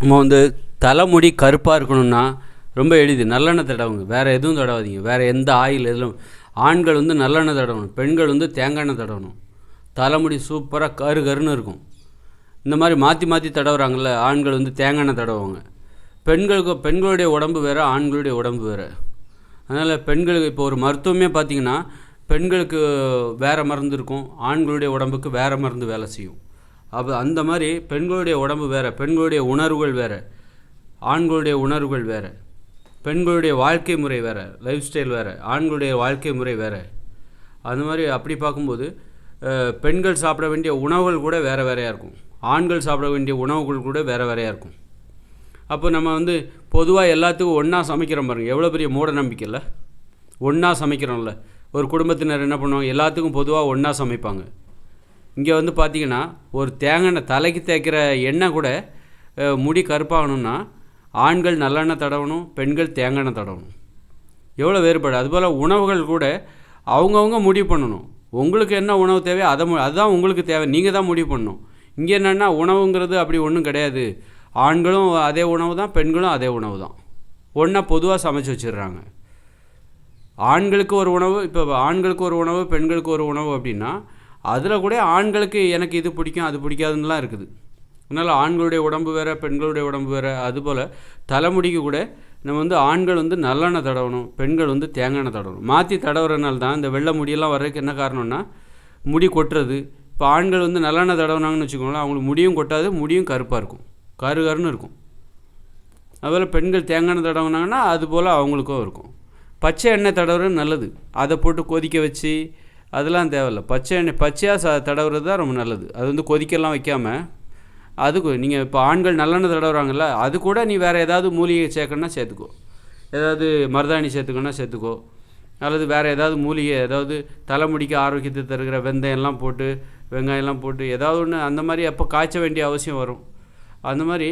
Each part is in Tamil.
நம்ம வந்து தலைமுடி கருப்பாக இருக்கணும்னா ரொம்ப எளிது. நல்லெண்ணெய் தடவுங்க. வேறு எதுவும் தடவாதீங்க. வேறு எந்த ஆயில் எதுவும் ஆண்கள் வந்து நல்லெண்ணெய் தடவணும். பெண்கள் வந்து தேங்காய் எண்ணெய் தடவணும். தலைமுடி சூப்பராக கரு கருன்னு இருக்கும். இந்த மாதிரி மாற்றி மாற்றி தடவுறாங்கல்ல ஆண்கள் வந்து தேங்காய் எண்ணெய் தடவுவாங்க. பெண்களுக்கு பெண்களுடைய உடம்பு வேறு ஆண்களுடைய உடம்பு வேறு. அதனால் பெண்களுக்கு இப்போ ஒரு மருத்துவமே பார்த்திங்கன்னா பெண்களுக்கு வேறு மருந்து இருக்கும். ஆண்களுடைய உடம்புக்கு வேறு மருந்து வேலை செய்யும். அப்போ அந்த மாதிரி பெண்களுடைய உடம்பு வேறு பெண்களுடைய உணர்வுகள் வேறு ஆண்களுடைய உணர்வுகள் வேறு பெண்களுடைய வாழ்க்கை முறை வேறு லைஃப் ஸ்டைல் வேறு ஆண்களுடைய வாழ்க்கை முறை வேறு. அந்த மாதிரி அப்படி பார்க்கும்போது பெண்கள் சாப்பிட வேண்டிய உணவுகள் கூட வேறு வேறையாக இருக்கும். ஆண்கள் சாப்பிட வேண்டிய உணவுகள் கூட வேறு வேறையாக இருக்கும். அப்போ நம்ம வந்து பொதுவாக எல்லாத்துக்கும் ஒன்றா சமைக்கிறோம் பாருங்கள் எவ்வளோ பெரிய மூட நம்பிக்கை இல்லை? ஒன்றா சமைக்கிறோம்ல. ஒரு குடும்பத்தினர் என்ன பண்ணுவாங்க? எல்லாத்துக்கும் பொதுவாக ஒன்றா சமைப்பாங்க. இங்கே வந்து பார்த்தீங்கன்னா ஒரு தேங்காய் எண்ணெய் தலைக்கு தேய்க்கிற எண்ணெய் கூட முடி கருப்பாகணும்னா ஆண்கள் நல்லெண்ணெய் தடவணும் பெண்கள் தேங்காய் எண்ணெய் தடவணும். எவ்வளோ வேறுபாடு? அதுபோல் உணவுகள் கூட அவங்கவுங்க முடிவு பண்ணணும். உங்களுக்கு என்ன உணவு தேவையோ அதை மு- அதுதான் உங்களுக்கு தேவை. நீங்கள் தான் முடிவு பண்ணணும். இங்கே என்னென்னா உணவுங்கிறது அப்படி ஒன்றும் கிடையாது. ஆண்களும் அதே உணவு தான் பெண்களும் அதே உணவு தான். ஒன்றா பொதுவாக சமைச்சு வச்சிடுறாங்க. ஆண்களுக்கு ஒரு உணவு இப்போ ஆண்களுக்கு ஒரு உணவு பெண்களுக்கு ஒரு உணவு அப்படின்னா அதில் கூட ஆண்களுக்கு எனக்கு இது பிடிக்கும் அது பிடிக்காதுன்னெலாம் இருக்குது. அதனால் ஆண்களுடைய உடம்பு வேறு பெண்களுடைய உடம்பு வேறு அதுபோல் தலைமுடிக்கு கூட நம்ம வந்து ஆண்கள் வந்து நல்லெண்ணெய் தடவணும் பெண்கள் வந்து தேங்காய் எண்ணெய் தடவணும். மாற்றி தடவுறதுனால தான் இந்த வெள்ளை முடியெல்லாம் வர்றதுக்கு என்ன காரணம்னா முடி கொட்டுறது. இப்போ ஆண்கள் வந்து நல்லெண்ணெய் தடவுனாங்கன்னு வச்சுக்கோங்களேன் அவங்களுக்கு முடியும் கொட்டாது முடியும் கருப்பாக இருக்கும். கரு கருன்னு இருக்கும். அதுபோல் பெண்கள் தேங்காய் எண்ணெய் தடவுனாங்கன்னா அது போல் அவங்களுக்கும் இருக்கும். பச்சை எண்ணெய் தடவுறது நல்லது. அதை போட்டு கொதிக்க வச்சு அதெல்லாம் தேவையில்ல. பச்சை எண்ணெய் பச்சையாக ச தடவுறது தான் ரொம்ப நல்லது. அது வந்து கொதிக்கலாம் வைக்காமல் அதுக்கு நீங்கள் இப்போ ஆண்கள் நல்லெண்ணெய் தடவுறாங்கல்ல அது கூட நீ வேறு ஏதாவது மூலிகை சேர்க்கணுன்னா சேர்த்துக்கோ. ஏதாவது மருதாணி சேர்த்துக்கணுன்னா சேர்த்துக்கோ. அல்லது வேறு ஏதாவது மூலிகை ஏதாவது தலைமுடிக்கு ஆரோக்கியத்தை தருகிற வெந்தயம்லாம் போட்டு வெங்காயம்லாம் போட்டு ஏதாவது ஒன்று அந்த மாதிரி அப்போ காய்ச்ச வேண்டிய அவசியம் வரும். அந்த மாதிரி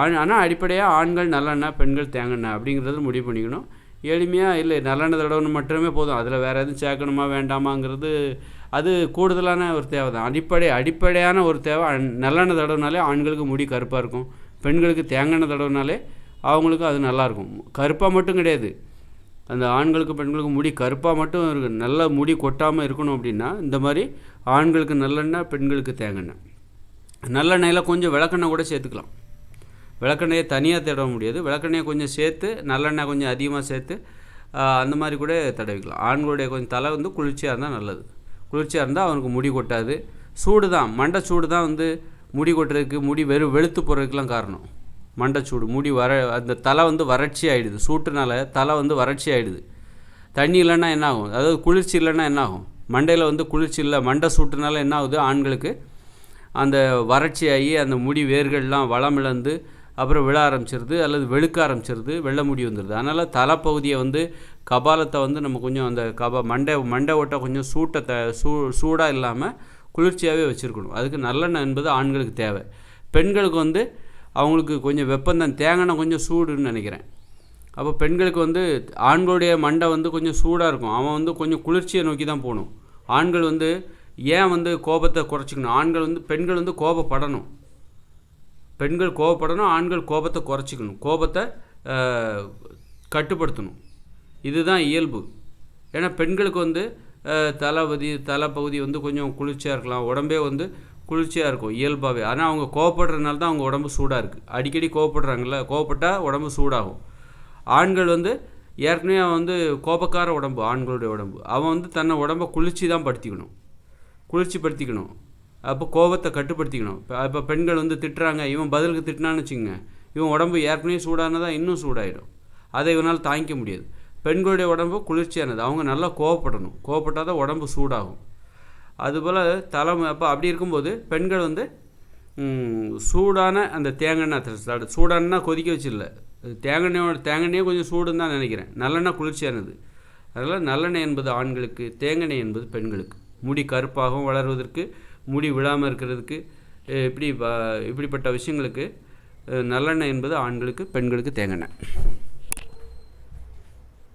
ஆண் ஆனால் அடிப்படையாக ஆண்கள் நல்லெண்ணெய் பெண்கள் தேங்கெண்ணெய் அப்படிங்கிறது முடிவு பண்ணிக்கணும். எளிமையாக இல்லை நல்லெண்ணெய் தடவணும் மட்டுமே போதும். அதில் வேறு எதுவும் சேர்க்கணுமா வேண்டாமாங்கிறது அது கூடுதலான ஒரு தேவை தான். அடிப்படை அடிப்படையான ஒரு தேவை. நல்லெண்ணெய் தடவுனாலே ஆண்களுக்கு முடி கருப்பாக இருக்கும். பெண்களுக்கு தேங்காய் எண்ணெய் அவங்களுக்கு அது நல்லாயிருக்கும் கருப்பாக மட்டும் கிடையாது. அந்த ஆண்களுக்கு பெண்களுக்கு முடி கருப்பாக மட்டும் இருக்கு. நல்ல முடி கொட்டாமல் இருக்கணும் அப்படின்னா இந்த மாதிரி ஆண்களுக்கு நல்லெண்ணெய் பெண்களுக்கு தேங்காய் நல்லெண்ணெயில் கொஞ்சம் விளக்கெண்ணெய் கூட சேர்த்துக்கலாம். விளக்கெண்ணெயை தனியாக தடவ முடியாது. விளக்கெண்ணெயை கொஞ்சம் சேர்த்து நல்லெண்ணெய் கொஞ்சம் அதிகமாக சேர்த்து அந்த மாதிரி கூட தடவிக்கலாம். ஆண்களுடைய கொஞ்சம் தலை வந்து குளிர்ச்சியாக இருந்தால் நல்லது. குளிர்ச்சியாக இருந்தால் அவனுக்கு முடி கொட்டாது. சூடு தான். மண்டை சூடு தான் வந்து முடி கொட்டுறதுக்கு முடி வெறும் வெளுத்து போகிறதுக்கெலாம் காரணம். மண்டை சூடு முடி வர அந்த தலை வந்து வறட்சி ஆகிடுது சூட்டுனால தலை வந்து வறட்சி ஆகிடுது தண்ணி இல்லைன்னா என்ன ஆகும்? அதாவது குளிர்ச்சி இல்லைன்னா என்ன ஆகும்? மண்டையில் வந்து குளிர்ச்சி இல்லை மண்டை சூட்டுனால என்ன ஆகுது? ஆண்களுக்கு அந்த வறட்சி ஆகி அந்த முடி வேர்கள்லாம் வளம் இழந்து அப்புறம் விழ ஆரம்பிச்சிருது அல்லது வெளுக்க ஆரம்பிச்சிருது வெள்ளை முடி வந்துடுது அதனால் தலைப்பகுதியை வந்து கபாலத்தை வந்து நம்ம கொஞ்சம் அந்த கபா மண்டை மண்டை ஓட்டை கொஞ்சம் சூட்டை த சூ சூடாக இல்லாமல் குளிர்ச்சியாகவே வச்சுருக்கணும். அதுக்கு நல்லெண்ணெய் என்பது ஆண்களுக்கு தேவை. பெண்களுக்கு வந்து அவங்களுக்கு கொஞ்சம் வெப்பந்தான் தேங்காய் கொஞ்சம் சூடுன்னு நினைக்கிறேன். அப்போ பெண்களுக்கு வந்து ஆண்களுடைய மண்டை வந்து கொஞ்சம் சூடாக இருக்கும். அவன் வந்து கொஞ்சம் குளிர்ச்சியை நோக்கி தான் போகணும். ஆண்கள் வந்து ஏன் வந்து கோபத்தை குறைச்சிக்கணும்? ஆண்கள் வந்து பெண்கள் வந்து கோபப்படணும். பெண்கள் கோபப்படணும் ஆண்கள் கோபத்தை குறைச்சிக்கணும். கோபத்தை கட்டுப்படுத்தணும். இதுதான் இயல்பு. ஏன்னா பெண்களுக்கு வந்து தலைபதி தலைப்பகுதி வந்து கொஞ்சம் குளிர்ச்சியாக இருக்கலாம். உடம்பே வந்து குளிர்ச்சியாக இருக்கும் இயல்பாகவே ஆனால் அவங்க கோவப்படுறதுனால தான் அவங்க உடம்பு சூடாக இருக்குது அடிக்கடி கோவப்படுறாங்கல்ல கோவப்பட்டால் உடம்பு சூடாகும். ஆண்கள் வந்து ஏற்கனவே அவன் வந்து கோபக்கார உடம்பு ஆண்களுடைய உடம்பு. அவன் வந்து தன்னை உடம்பை குளிர்ச்சி தான் படுத்திக்கணும். குளிர்ச்சி படுத்திக்கணும் அப்போ கோபத்தை கட்டுப்படுத்திக்கணும். இப்போ இப்போ பெண்கள் வந்து திட்டுறாங்க இவன் பதிலுக்கு திட்டினான்னு வச்சுங்க இவன் உடம்பு ஏற்கனவே சூடானதா இன்னும் சூடாயிடும். அதை இவனால் தாங்கிக்க முடியாது. பெண்களுடைய உடம்பு குளிர்ச்சியானது. அவங்க நல்லா கோவப்படணும். கோவப்பட்டால் தான் உடம்பு சூடாகும். அதுபோல் தலைமை அப்போ அப்படி இருக்கும்போது பெண்கள் வந்து சூடான அந்த தேங்காய் எண்ணெய் சூடானா கொதிக்க வச்சிடல. தேங்காய் தேங்காயே கொஞ்சம் சூடுன்னு தான் நினைக்கிறேன். நல்லெண்ணெய் குளிர்ச்சியானது. அதனால் நல்லெண்ணெய் என்பது ஆண்களுக்கு தேங்காய் என்பது பெண்களுக்கு. முடி கருப்பாகவும் வளர்வதற்கு முடி விழாமல் இருக்கிறதுக்கு இப்படி இப்படிப்பட்ட விஷயங்களுக்கு நல்லெண்ணெய் என்பது ஆண்களுக்கு பெண்களுக்கு தேங்கெண்ணெய்.